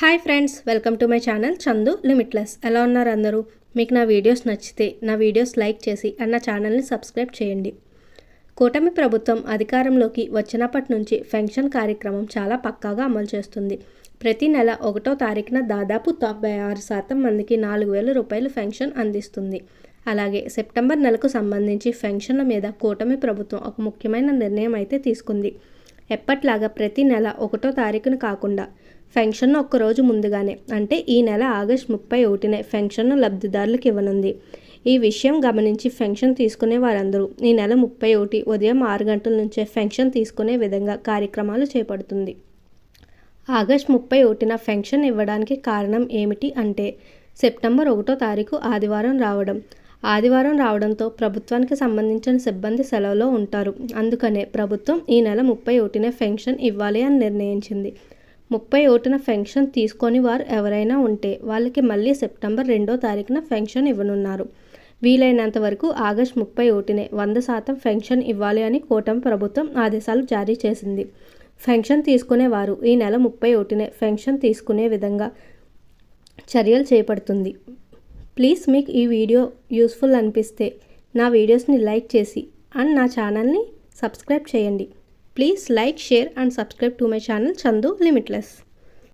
Hi friends welcome to my channel Chandu limitless. ఎలా ఉన్నారు అందరూ? మీకు నా వీడియోస్ నచ్చితే నా వీడియోస్ లైక్ చేసి అండ్ నా ఛానల్ని సబ్స్క్రైబ్ చేయండి. కూటమి ప్రభుత్వం అధికారంలోకి వచ్చినప్పటి నుంచి పెన్షన్ కార్యక్రమం చాలా పక్కాగా అమలు చేస్తుంది. ప్రతి నెల ఒకటో తారీఖున దాదాపు తొంభై ఆరు శాతం మందికి నాలుగు వేల రూపాయలు పెన్షన్ అందిస్తుంది. అలాగే సెప్టెంబర్ నెలకు సంబంధించి పెన్షన్ల మీద కూటమి ప్రభుత్వం ఒక ముఖ్యమైన నిర్ణయం అయితే తీసుకుంది. ఎప్పట్లాగా ప్రతి నెల ఒకటో తారీఖున కాకుండా ఫెన్షన్ ఒక్కరోజు ముందుగానే అంటే ఈ నెల ఆగస్ట్ ముప్పై ఒకటినే ఫెన్షన్ను లబ్ధిదారులకు ఇవ్వనుంది. ఈ విషయం గమనించి ఫెన్షన్ తీసుకునే వారందరూ ఈ నెల ముప్పై ఒకటి ఉదయం ఆరు గంటల నుంచే ఫెన్షన్ తీసుకునే విధంగా కార్యక్రమాలు చేపడుతుంది. ఆగస్ట్ ముప్పై ఒకటిన ఫెన్షన్ ఇవ్వడానికి కారణం ఏమిటి అంటే సెప్టెంబర్ ఒకటో తారీఖు ఆదివారం రావడం. ఆదివారం రావడంతో ప్రభుత్వానికి సంబంధించిన సిబ్బంది సెలవులో ఉంటారు. అందుకనే ప్రభుత్వం ఈ నెల ముప్పై ఒకటిన పెన్షన్ ఇవ్వాలి అని నిర్ణయించింది. ముప్పై ఒకటిన పెన్షన్ తీసుకొని వారు ఎవరైనా ఉంటే వాళ్ళకి మళ్ళీ సెప్టెంబర్ రెండో తారీఖున పెన్షన్ ఇవ్వనున్నారు. వీలైనంత వరకు ఆగస్ట్ ముప్పై ఒకటినే వంద శాతం పెన్షన్ ఇవ్వాలి అని కూటమి ప్రభుత్వం ఆదేశాలు జారీ చేసింది. పెన్షన్ తీసుకునేవారు ఈ నెల ముప్పై ఒకటినే పెన్షన్ తీసుకునే విధంగా చర్యలు చేపడుతుంది. ప్లీజ్ మీకు ఈ వీడియో యూస్ఫుల్ అనిపిస్తే నా వీడియోస్ని లైక్ చేసి అండ్ నా ఛానల్ని సబ్స్క్రైబ్ చేయండి. Please like share and subscribe to my channel Chandu limitless.